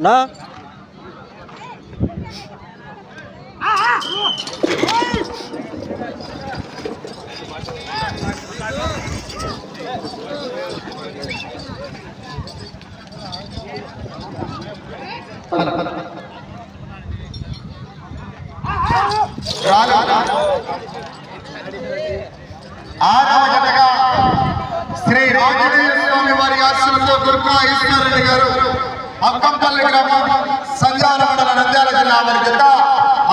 నా ఆరవ జతగా శ్రీ రాజేంద్ర స్వామి వారి ఆశీస్సులతో దుర్గా ఈశ్వరెడ్డి గారు అక్కంపల్లి గ్రామం సంజాల మండల నంద్యాల జిల్లా వారి జత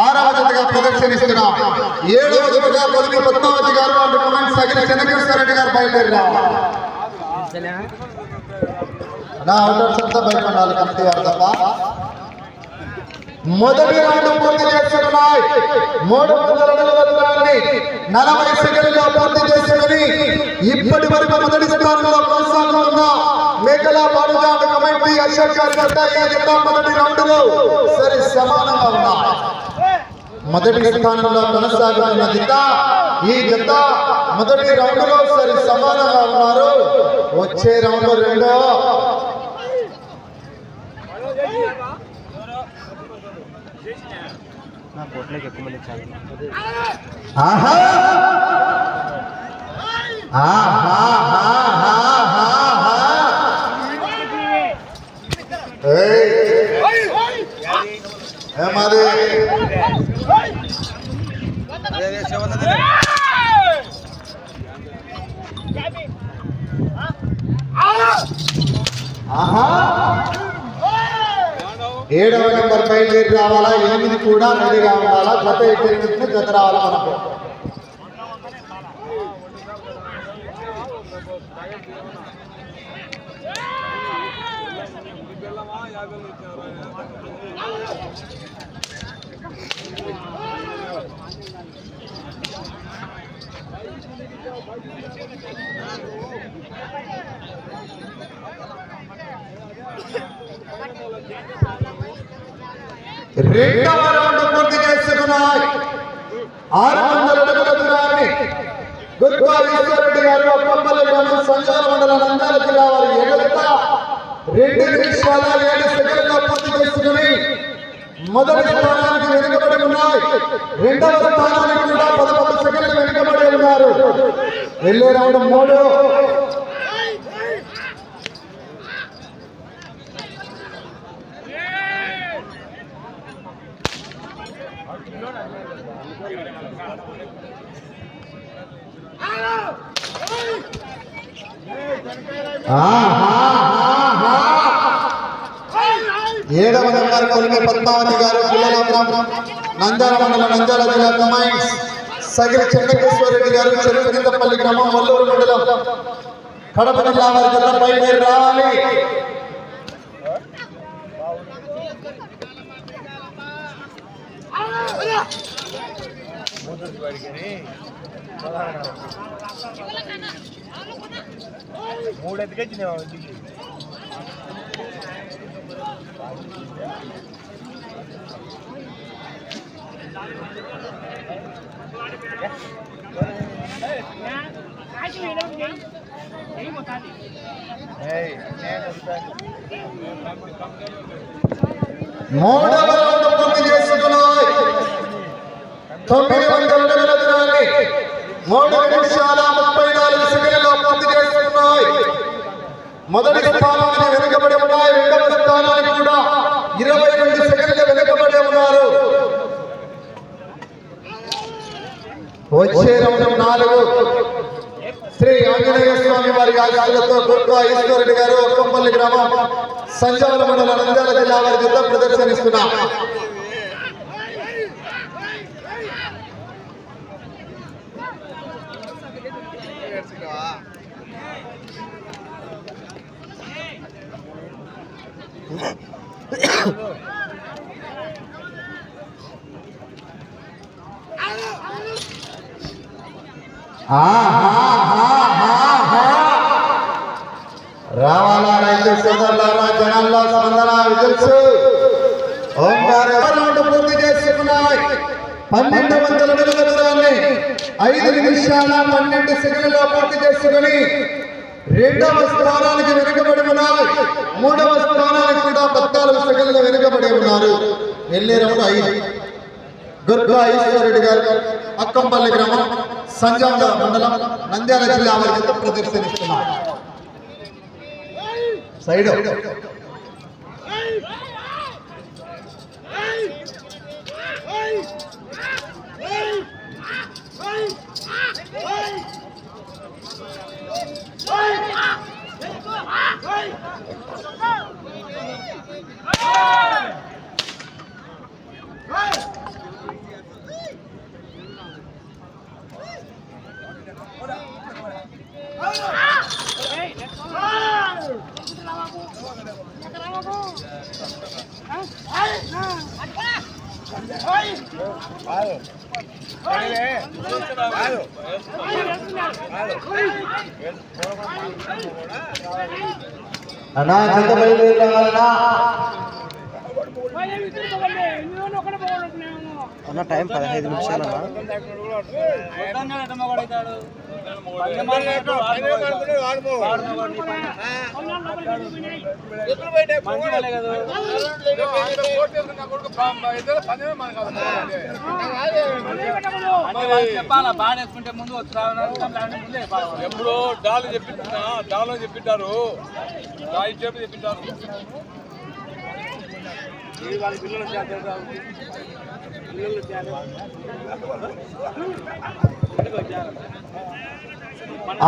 ఆరవ జతగా ప్రదర్శనిస్తున్నాం. ఏడవ జతగా పొదిలి పద్మావతి గారు అండ్ కమెంట్ సగిన చంద్రకృష్ణ రెడ్డి గారు బయలుదేరారు నా అవుటర్ అంతా బయట ఉండాలి కమిటీ వారు తప్ప. మొదటి రౌండ్ పూర్తి చేస్తున్నాయి. మూడు వందల నలభై సెకండ్లో పూర్తి అశోక్ గారి వద్ద ఈ జత మొదటి రౌండ్లో సరి సమానంగా ఉన్నాయి. మొదటి స్థానంలో కొనసాగుతున్న జత ఈ జత మొదటి రౌండ్లో సరి సమానంగా ఉన్నారు. వచ్చే రౌండ్ రెండో. చాలు. ఆహా ఆహాహాహాహాహా. ఏయ్. ఏ మాది ఆహా ఏడవ నెంబర్ బయలుదేరి రావాలా? ఎనిమిది కూడా రెడీగా ఉండాలా గత ఎనిమిది జత రావాలా మనకు? రెండవ రౌండ్ పూర్తి చేసుకున్నాయి. ఆరు వందల అడుగుల దూరాన్ని గుర్తా గారు అప్పంపల్లి గ్రామం సంచార మండల నందాల జిల్లా వారి ఎగత రెండు నిమిషాల ఏడు సెకండ్ల పూర్తి చేసుకుని మొదటి స్థానానికి వెనుకబడి ఉన్నాయి. రెండవ స్థానానికి కూడా పదకొండు సెకండ్లు వెనుకబడి ఉన్నారు. వెళ్ళే రౌండ్ మూడు. ఏడవ నెంబర్ కొలిమి పద్మావతి గారు పిల్లల నంద్యాల మండల నంద్యాల జిల్లా కమైన్స్ సగిరి చెన్నకేశ్వరరెడ్డి గారు చెరుకునిందపల్లి గ్రామం వల్లూరు మండలం కడప జిల్లా వారి జిల్లా బయలుదేరి రావాలి. మూడు ఎత్తుకొచ్చింది ఇంటికి మూడవ రౌండ్ పూర్తి చేసుకున్నాయి తొమ్మిది వందల అడుగుల దూరాన్ని మూడు నిమిషాల ముప్పై నాలుగు సెకండ్లలో పూర్తి చేసుకున్నాయి. మొదటి స్థానాన్ని వెనుకబడి ఉన్నాయి. రెండవ స్థానానికి కూడా ఇరవై రెండు సెకండ్లు వెనుకబడి ఉన్నారు. వచ్చే రౌండ్ నాలుగు. శ్రీ ఆంజనేయ స్వామి వారి ఆశీస్సులతో గుర్గా ఈశ్వరుడి గారు ఒక్కంపల్లి గ్రామం సంచాల మండల నంద్యాల జిల్లా వారి యుద్ధం ప్రదర్శనిస్తున్నారు రావాలా రైతు సోదరులారా జనాల్లో స్పందన విజల్స్. ఓంకార పూర్తి చేసుకున్నాయి. పన్నెండు వందల అడుగుల దూరాన్ని ఐదు నిమిషాల పన్నెండు సెకండ్లో పూర్తి చేసుకుని రెండవ స్థానానికి వెనుకబడి ఉన్నారు మూడవ స్థానానికి కూడా పద్నాలుగు సెకండ్లు వెనుకబడి ఉన్నారు వెళ్ళే రౌండ్ ఐదు దుర్గా ఈశ్వరుడు గారు అక్కంపల్లి గ్రామం సంజాంగ మండలం నంద్యాల జిల్లా వారికి ప్రదర్శనిస్తున్నారు సైడ్ Hey! Fire! అన్నా చెత్త బయలుదేరాలన్నా అన్న టైం పదహైదు నిమిషాలు అన్న చెప్పాలా బాగా వేసుకుంటే ముందు ముందే ఎప్పుడో డాలు చెప్పింటున్నా డాలో చెప్పింటారు రాయి చెప్పి చెప్పింటారు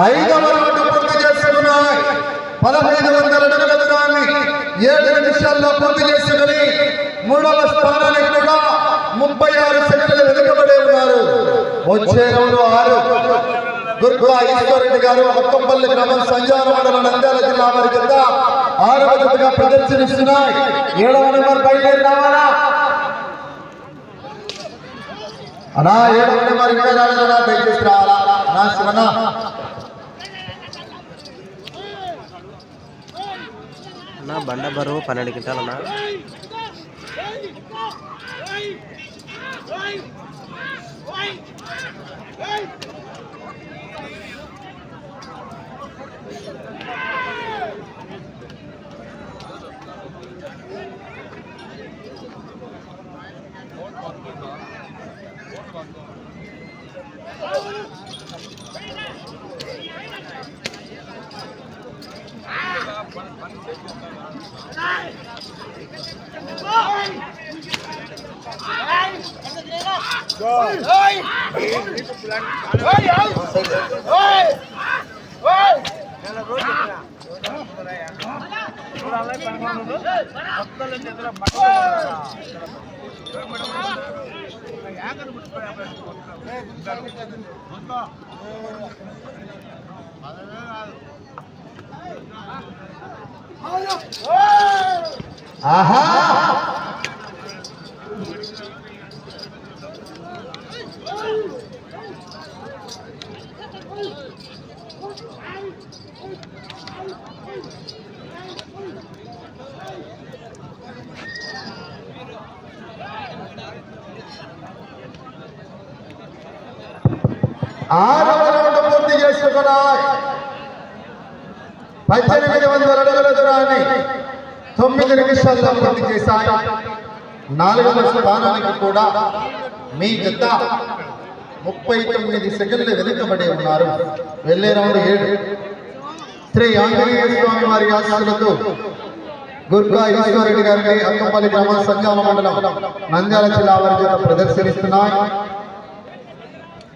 ఐదవ రౌండ్ పూర్తి చేసుకున్నాయి. పదహైదు వందల అడుగుల దూరాన్ని ఏడు నిమిషాల్లో పూర్తి చేసుకుని మూడవ స్థానానికి కూడా ముప్పై ఆరు సెకండ్లు వెనుకబడి ఉన్నారు. వచ్చే రౌండ్ ఆరు. దుర్గా ఈశ్వరెడ్డి గారు అక్కంపల్లి గ్రామం సంజాన మండలం నంద్యాల జిల్లా వారి కింద ఆరవ జతగా ప్రదర్శనిస్తున్నాయి. ఏడవ నెంబర్ బయలుదేరి రావాలా? అనా ఏడవ మరి ఇంకా రాలేదన్నా దయచేసి రావాలా? బండ బరువు పన్నెండు Rồi. Ơi. Ơi. Ơi. Ơi. Hãy subscribe cho kênh Ghiền Mì Gõ Để không bỏ lỡ những video hấp dẫn ఆహా! ఆరవ పూర్తి చేసుకున్నాయి పద్దెనిమిది వందల అడుగుల దూరాన్ని తొమ్మిది నిమిషాల్లో పూర్తి చేశాయి నాలుగవ స్థానానికి కూడా మీ జత ముప్పై తొమ్మిది సెకండ్లు వెనుకబడి ఉన్నారు వెళ్ళే రౌండ్ ఏడు శ్రీ ఆంజనేయ స్వామి వారి ఆశీస్సులతో గుర్గా ఈశ్వరెడ్డి గారిని అక్కపల్లి గ్రామ సంజాల మండలం నంద్యాల జిల్లా వారి చేత ప్రదర్శనిస్తున్నాయి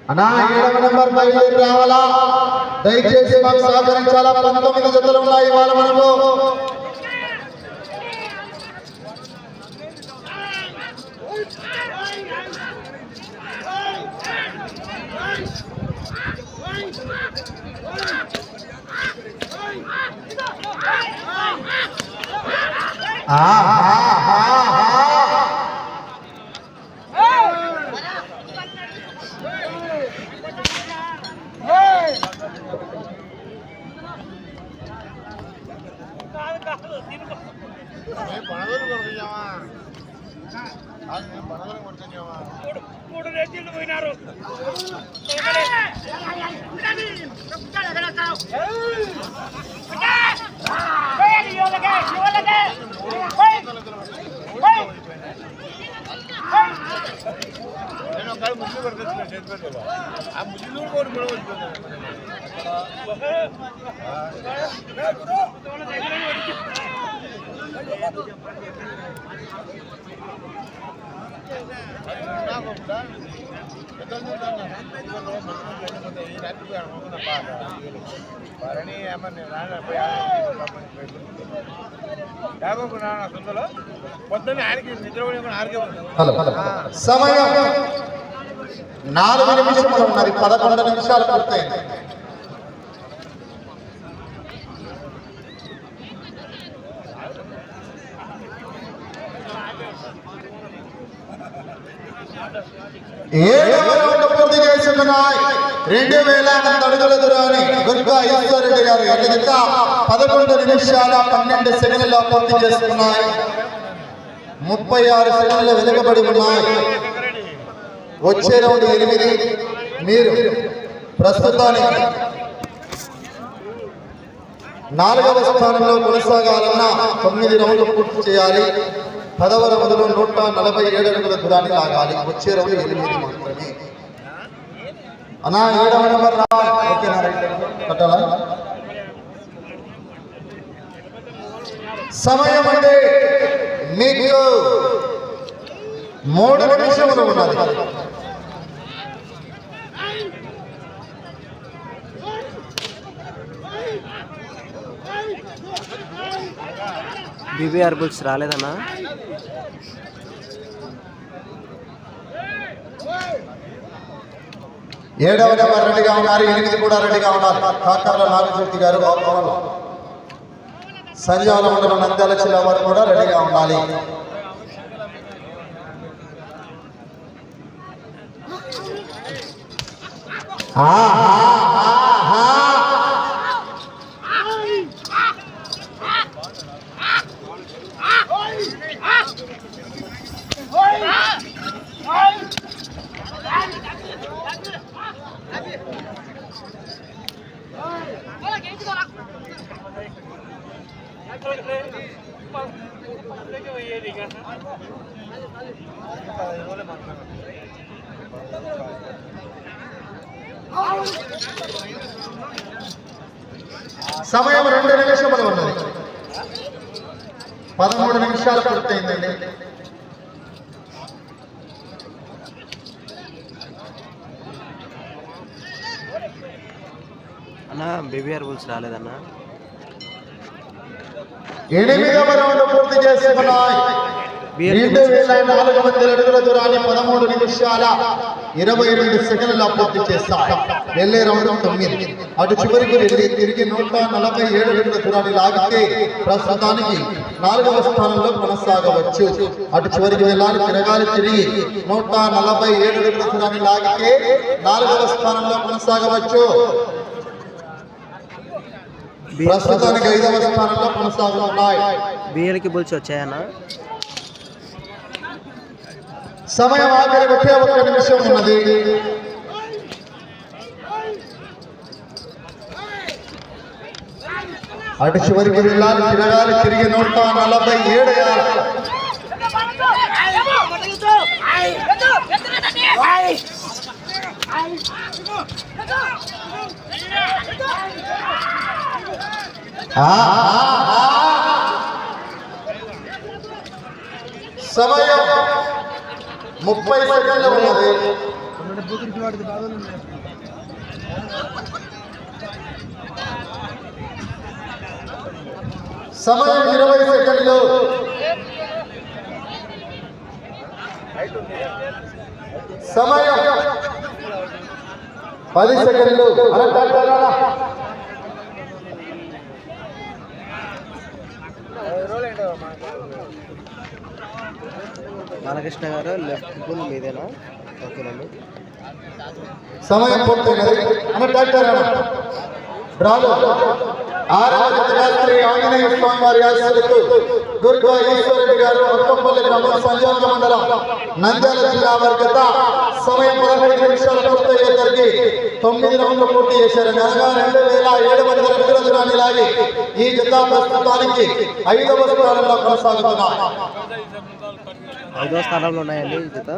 అనా ఏడవ నెంబర్ బయలుదేరి రావాలా? దయచేసి మాకు సహకరించాలా? పంతొమ్మిది జతలు ఉన్నాయి ఇవాళ మనకు. ఆ. ముస్లిం వరకు వచ్చిన చేతి పెట్టు. ఆ ముస్లిం కూడా కూడా వచ్చిపోతాను పొద్దున్న ఆయనకి నిద్ర కూడా ఆరికే ఉంది హలో సమయం నాలుగు నిమిషములు ఉన్నది పదకొండు నిమిషాలు పూర్తయింది. పూర్తి చేసుకున్నాయి రెండు వేల మంది అడుగుల దూరాన్ని దుర్గా ఈశ్వరెడ్డి గారు ఎన్నిక పదకొండు నిమిషాల పన్నెండు సెకండ్ల పూర్తి చేసుకున్నాయి. ముప్పై ఆరు సెకండ్లు వెనుకబడి ఉన్నాయి. వచ్చే రౌండ్ ఎనిమిది. మీరు ప్రస్తుతానికి నాలుగవ స్థానంలో కొనసాగాలన్నా తొమ్మిది రౌండ్లు పూర్తి చేయాలి. పదవ రౌండ్లో నూట నలభై ఏడు అడుగుల దూరాన్ని లాగాలి. వచ్చే రౌండ్ ఎనిమిది మాత్రమే. అనా ఏడవ నెంబర్ ఓకేనా కట్టాలా? సమయం అంటే మీకు మూడు నిమిషములు ఉన్నది. బీబీఆర్ బుల్స్ రాలేదన్నా? ఏడవ నెంబర్ రెడీగా ఉన్నారు ఎనిమిది కూడా రెడీగా ఉన్నారు. కాకర్ల నాగజ్యోతి గారు ఆపవల సంజాల మండలం నంద్యాల జిల్లా వారు కూడా రెడీగా ఉండాలి. ఆహా. సమయం రెండు నిమిషములు ఉన్నది. పదమూడు నిమిషాలు పూర్తయిందండి. అన్నా బీబీఆర్ బుల్స్ రాలేదన్నా? ఎనిమిదవ రౌండ్ పూర్తి చేసుకున్నాయి. రెండు వేల నాలుగు వందల అడుగుల దూరాన్ని పదమూడు నిమిషాల ఇరవై రెండు సెకండ్ల పూర్తి చేస్తారు వెళ్ళే రౌండ్ తొమ్మిది అటు చివరికి వెళ్ళి తిరిగి నూట నలభై ఏడు అడుగుల దూరాన్ని లాగితే ప్రస్తుతానికి నాలుగవ స్థానంలో కొనసాగవచ్చు. అటు చివరికి వెళ్ళాలి తిరగాలి తిరిగి నూట నలభై ఏడు అడుగుల దూరాన్ని లాగితే నాలుగవ స్థానంలో కొనసాగవచ్చు. ప్రస్తుతానికి ఐదవ స్థానంలో కొనసాగుతున్నాయి. బీఎల్కి బుల్స్ వచ్చాయన్నా? సమయం ఆఖరి ఒకే ఒక్క నిమిషం ఉన్నది. అటు చివరికి వెళ్ళాలి తిరగాలి తిరిగి నూట నలభై ఏడు సమయం ముప్పై సెకండ్లు ఉన్నది. సమయం ఇరవై సెకండ్లు. సమయం పది సెకండ్లు. బాలకృష్ణ గారు లెఫ్ట్ బుల్ మీదేనా? ఓకేనండి సమయం పూర్తయినది. అన్న డాక్టర్ అన్న. డ్రాలో శ్రీ ఆంజనేయ స్వామి వారి దుర్గా ఈశ్వరుడి గారు అక్కపల్లి గ్రామం సంజాన మండలం నంద్యాల జిల్లా వారి గత సమయం పదహైదు నిమిషాల పూర్తయ్యేసరికి తొమ్మిది రౌండ్లు పూర్తి చేశారు. అనగా రెండు వేల ఏడు వందల అడుగుల లాగి ఈ జత ప్రస్తుతానికి ఐదవ స్థానంలో ఐదో స్థానంలో ఉన్నాయండి ఈ జత.